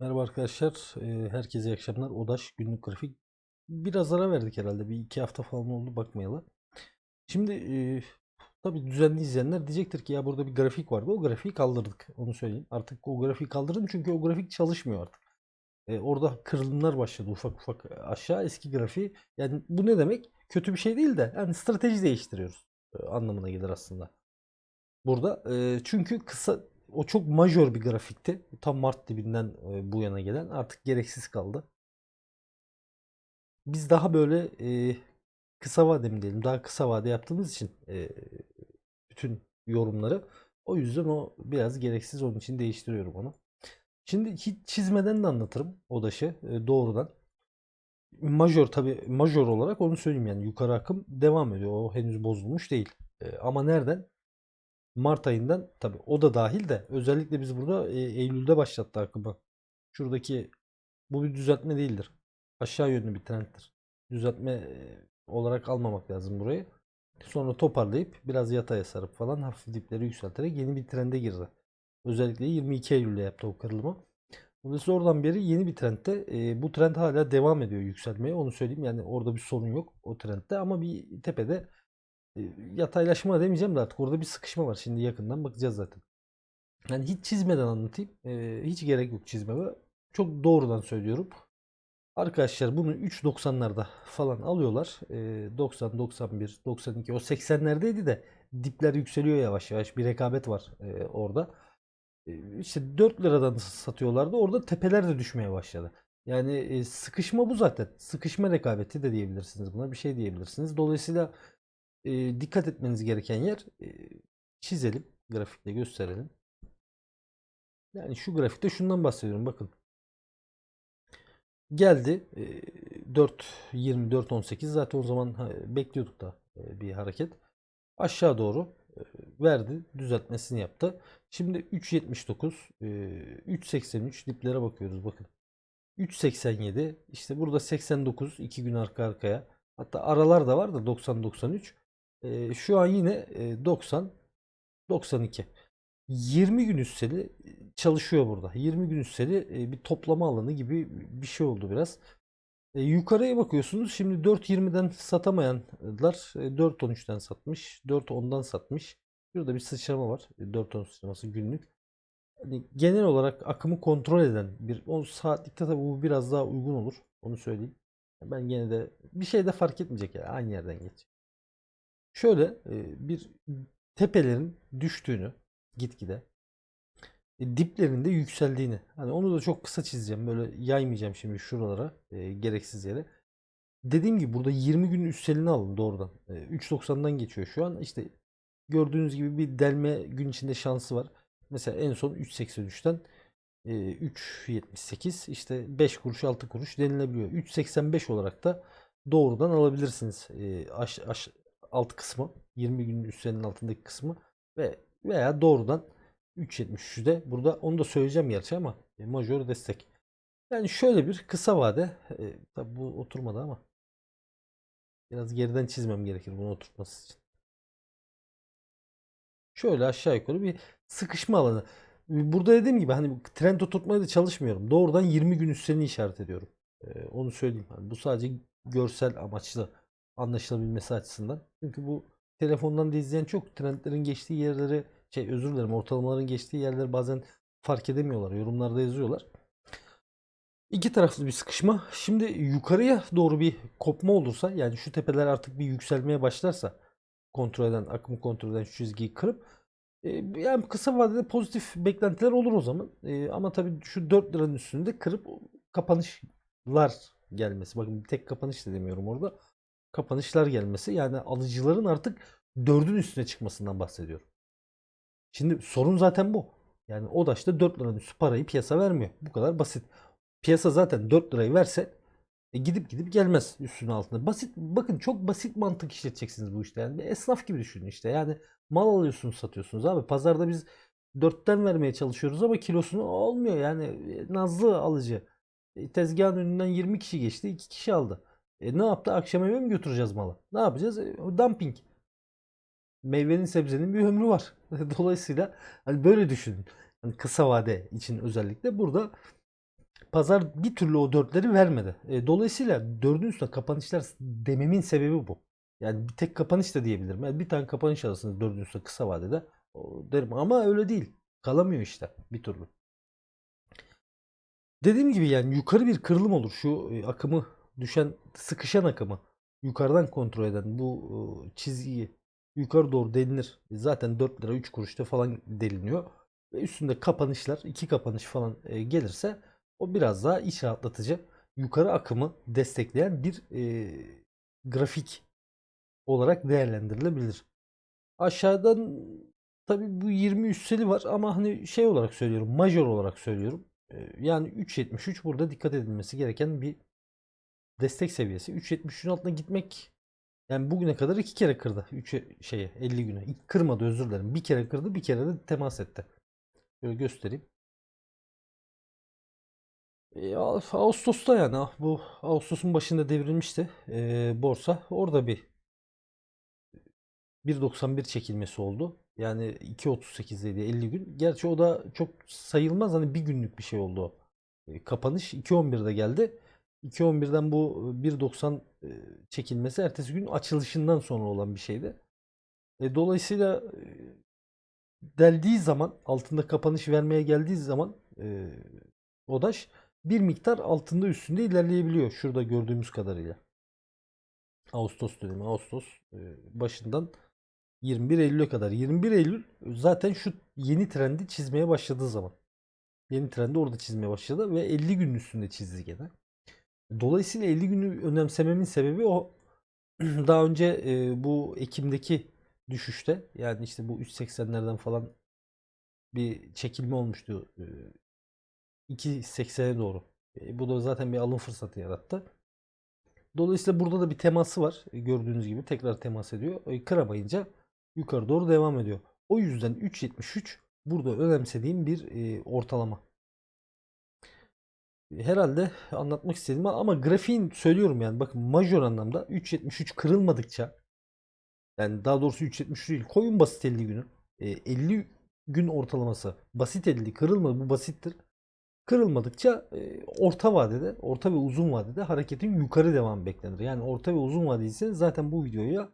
Merhaba arkadaşlar. Eee, herkese iyi akşamlar. Odaş günlük grafik. Biraz ara verdik herhalde. Bir iki hafta falan oldu bakmayalı. Şimdi eee tabii düzenli izleyenler diyecektir ki ya burada bir grafik vardı. O grafiği kaldırdık. Onu söyleyeyim. Artık o grafiği kaldırdım çünkü o grafik çalışmıyor artık. E, orada kırılımlar başladı ufak ufak aşağı eski grafiği. Yani bu ne demek? Kötü bir şey değil de yani strateji değiştiriyoruz e, anlamına gelir aslında. Burada e, çünkü kısa o çok majör bir grafikti. Tam Mart dibinden e, bu yana gelen artık gereksiz kaldı. Biz daha böyle e, kısa vade mi diyelim daha kısa vade yaptığımız için e, bütün yorumları o yüzden o biraz gereksiz onun için değiştiriyorum onu. Şimdi hiç çizmeden de anlatırım Odaş'ı e, doğrudan. Majör tabi majör olarak onu söyleyeyim yani yukarı akım devam ediyor. O henüz bozulmuş değil. E, ama nereden? Mart ayından tabi o da dahil de özellikle biz burada e, Eylül'de başlattı akımı. Şuradaki bu bir düzeltme değildir. Aşağı yönlü bir trendtir. Düzeltme e, olarak almamak lazım burayı. Sonra toparlayıp biraz yataya sarıp falan hafif dipleri yükselterek yeni bir trende girdi. Özellikle 22 Eylül'de yaptı o kırılımı. Dolayısıyla oradan beri yeni bir trendte. E, bu trend hala devam ediyor yükselmeye. Onu söyleyeyim. Yani orada bir sorun yok o trendte ama bir tepede yataylaşma demeyeceğim de artık orada bir sıkışma var. Şimdi yakından bakacağız zaten. Yani hiç çizmeden anlatayım. E, hiç gerek yok çizmeme. Çok doğrudan söylüyorum. Arkadaşlar bunu 3.90'larda falan alıyorlar. E, 90, 91, 92 o 80'lerdeydi de dipler yükseliyor yavaş yavaş. Bir rekabet var e, orada. E, işte 4 liradan satıyorlardı. Orada tepeler de düşmeye başladı. Yani e, sıkışma bu zaten. Sıkışma rekabeti de diyebilirsiniz buna. Bir şey diyebilirsiniz. Dolayısıyla e, dikkat etmeniz gereken yer e, çizelim. Grafikte gösterelim. Yani şu grafikte şundan bahsediyorum. Bakın. Geldi. E, 4 24 18 zaten o zaman ha, bekliyorduk da e, bir hareket. Aşağı doğru e, verdi. Düzeltmesini yaptı. Şimdi 3.79 e, 3.83 diplere bakıyoruz. Bakın. 3.87 işte burada 89 2 gün arka arkaya. Hatta aralar da var da 90-93. E, şu an yine e, 90 92. 20 gün üsteli çalışıyor burada. 20 gün üsteli e, bir toplama alanı gibi bir şey oldu biraz. E, yukarıya bakıyorsunuz. Şimdi 4.20'den satamayanlar e, 4.13'ten satmış. 4.10'dan satmış. Burada bir sıçrama var. E, 4.10 sıçraması günlük. Hani genel olarak akımı kontrol eden bir 10 saatlikte tabii bu biraz daha uygun olur. Onu söyleyeyim. Ben gene de bir şey de fark etmeyecek yani aynı yerden geç. Şöyle e, bir tepelerin düştüğünü gitgide e, diplerinde yükseldiğini. Hani onu da çok kısa çizeceğim. Böyle yaymayacağım şimdi şuralara e, gereksiz yere. Dediğim gibi burada 20 gün üstselini alın doğrudan. E, 3.90'dan geçiyor şu an. İşte gördüğünüz gibi bir delme gün içinde şansı var. Mesela en son 3.83'ten e, 3.78 işte 5 kuruş 6 kuruş denilebiliyor. 3.85 olarak da doğrudan alabilirsiniz. E, aş, aş, alt kısmı 20 günün üstlerinin altındaki kısmı ve veya doğrudan 3.73'de burada onu da söyleyeceğim gerçi ama e, majör destek. Yani şöyle bir kısa vade e, tabi bu oturmadı ama biraz geriden çizmem gerekir bunu oturtması için. Şöyle aşağı yukarı bir sıkışma alanı. Burada dediğim gibi hani trend oturtmaya da çalışmıyorum. Doğrudan 20 gün üstlerini işaret ediyorum. E, onu söyleyeyim. Yani bu sadece görsel amaçlı anlaşılabilmesi açısından. Çünkü bu telefondan da izleyen çok trendlerin geçtiği yerleri şey özür dilerim ortalamaların geçtiği yerleri bazen fark edemiyorlar. Yorumlarda yazıyorlar. İki taraflı bir sıkışma. Şimdi yukarıya doğru bir kopma olursa yani şu tepeler artık bir yükselmeye başlarsa kontrol eden, akımı kontrol eden şu çizgiyi kırıp e, yani kısa vadede pozitif beklentiler olur o zaman. E, ama tabii şu 4 liranın üstünde kırıp kapanışlar gelmesi. Bakın tek kapanış da demiyorum orada. Kapanışlar gelmesi yani alıcıların artık 4'ün üstüne çıkmasından bahsediyorum. Şimdi sorun zaten bu. Yani o da işte 4 liranın üstü parayı piyasa vermiyor. Bu kadar basit. Piyasa zaten 4 lirayı verse e, gidip gidip gelmez üstünün altında. Basit bakın çok basit mantık işleteceksiniz bu işte. Yani bir esnaf gibi düşünün işte. Yani mal alıyorsunuz satıyorsunuz abi. Pazarda biz 4'ten vermeye çalışıyoruz ama kilosunu olmuyor. Yani e, nazlı alıcı. E, tezgahın önünden 20 kişi geçti 2 kişi aldı. E, ne yaptı? Akşam eve mi götüreceğiz malı? Ne yapacağız? E, dumping. Meyvenin sebzenin bir ömrü var. Dolayısıyla hani böyle düşünün. Hani kısa vade için özellikle burada Pazar bir türlü o dörtleri vermedi. E, dolayısıyla dördün üstüne kapanışlar dememin sebebi bu. Yani bir tek kapanış da diyebilirim. Yani bir tane kapanış alırsınız dördün üstüne kısa vadede. Derim ama öyle değil. Kalamıyor işte bir türlü. Dediğim gibi yani yukarı bir kırılım olur. Şu e, akımı düşen sıkışan akımı yukarıdan kontrol eden bu e, çizgiyi yukarı doğru delinir. Zaten 4 lira 3 kuruşta falan deliniyor. Ve üstünde kapanışlar iki kapanış falan e, gelirse o biraz daha iç rahatlatıcı. Yukarı akımı destekleyen bir e, grafik olarak değerlendirilebilir. Aşağıdan tabi bu 20 üsteli var ama hani şey olarak söylüyorum majör olarak söylüyorum. E, yani 3.73 burada dikkat edilmesi gereken bir destek seviyesi. 3.73'ün altına gitmek yani bugüne kadar iki kere kırdı. 3 şeye 50 güne. Kırmadı özür dilerim. Bir kere kırdı, bir kere de temas etti. Şöyle göstereyim. E, Ağustos'ta yani ah, bu Ağustos'un başında devrilmişti e, borsa. Orada bir 1.91 çekilmesi oldu. Yani 2.38'deydi 50 gün. Gerçi o da çok sayılmaz hani bir günlük bir şey oldu o. E, kapanış 2.11'de geldi. 2.11'den bu 1.90 e, çekilmesi ertesi gün açılışından sonra olan bir şeydi. E, dolayısıyla e, deldiği zaman altında kapanış vermeye geldiği zaman e, ODAŞ bir miktar altında üstünde ilerleyebiliyor. Şurada gördüğümüz kadarıyla. Ağustos dönemi Ağustos e, başından 21 Eylül'e kadar. 21 Eylül zaten şu yeni trendi çizmeye başladığı zaman. Yeni trendi orada çizmeye başladı ve 50 günün üstünde çizdi gene. Dolayısıyla 50 günü önemsememin sebebi o daha önce e, bu Ekim'deki düşüşte yani işte bu 3.80'lerden falan bir çekilme olmuştu. E, 2.80'e doğru. E, bu da zaten bir alım fırsatı yarattı. Dolayısıyla burada da bir teması var. E, gördüğünüz gibi tekrar temas ediyor. E, kıramayınca yukarı doğru devam ediyor. O yüzden 3.73 burada önemsediğim bir e, ortalama. Herhalde anlatmak istedim ama grafiğin söylüyorum yani bakın majör anlamda 3.73 kırılmadıkça yani daha doğrusu 3.73 değil koyun basit 50 günü. E, 50 gün ortalaması basit 50 kırılmadı bu basittir. Kırılmadıkça e, orta vadede, orta ve uzun vadede hareketin yukarı devam beklenir. Yani orta ve uzun vadeyse zaten bu videoya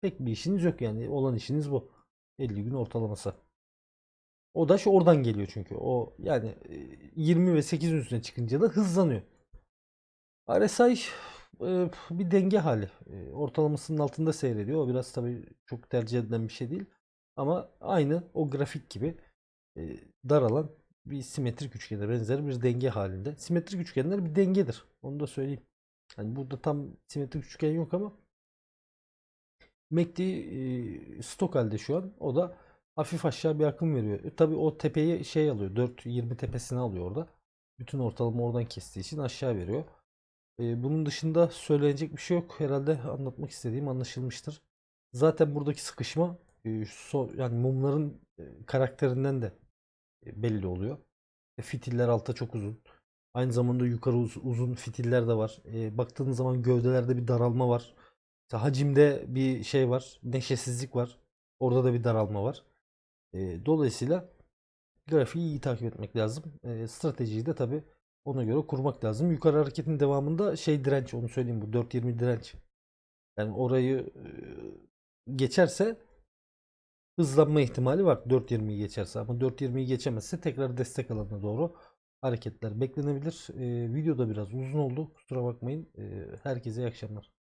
pek bir işiniz yok yani olan işiniz bu. 50 gün ortalaması. O da şu oradan geliyor çünkü. O yani e, 20 ve 8'in üstüne çıkınca da hızlanıyor. RSI e, bir denge hali. E, ortalamasının altında seyrediyor. O biraz tabii çok tercih edilen bir şey değil. Ama aynı o grafik gibi e, daralan bir simetrik üçgene benzer bir denge halinde. Simetrik üçgenler bir dengedir. Onu da söyleyeyim. Yani burada tam simetrik üçgen yok ama MACD e, stok halde şu an. O da hafif aşağı bir akım veriyor. E, tabii o tepeyi şey alıyor. 4.20 tepesini alıyor orada. Bütün ortalama oradan kestiği için aşağı veriyor. E, bunun dışında söylenecek bir şey yok. Herhalde anlatmak istediğim anlaşılmıştır. Zaten buradaki sıkışma e, so, yani mumların e, karakterinden de e, belli oluyor. E, fitiller altta çok uzun. Aynı zamanda yukarı uz- uzun fitiller de var. E, baktığınız zaman gövdelerde bir daralma var. Hacimde bir şey var. Neşesizlik var. Orada da bir daralma var. E, dolayısıyla grafiği iyi takip etmek lazım. E, stratejiyi de tabi ona göre kurmak lazım. Yukarı hareketin devamında şey direnç onu söyleyeyim bu 4.20 direnç. Yani orayı e, geçerse hızlanma ihtimali var 4.20'yi geçerse ama 4.20'yi geçemezse tekrar destek alanına doğru hareketler beklenebilir. E, video da biraz uzun oldu. Kusura bakmayın. E, herkese iyi akşamlar.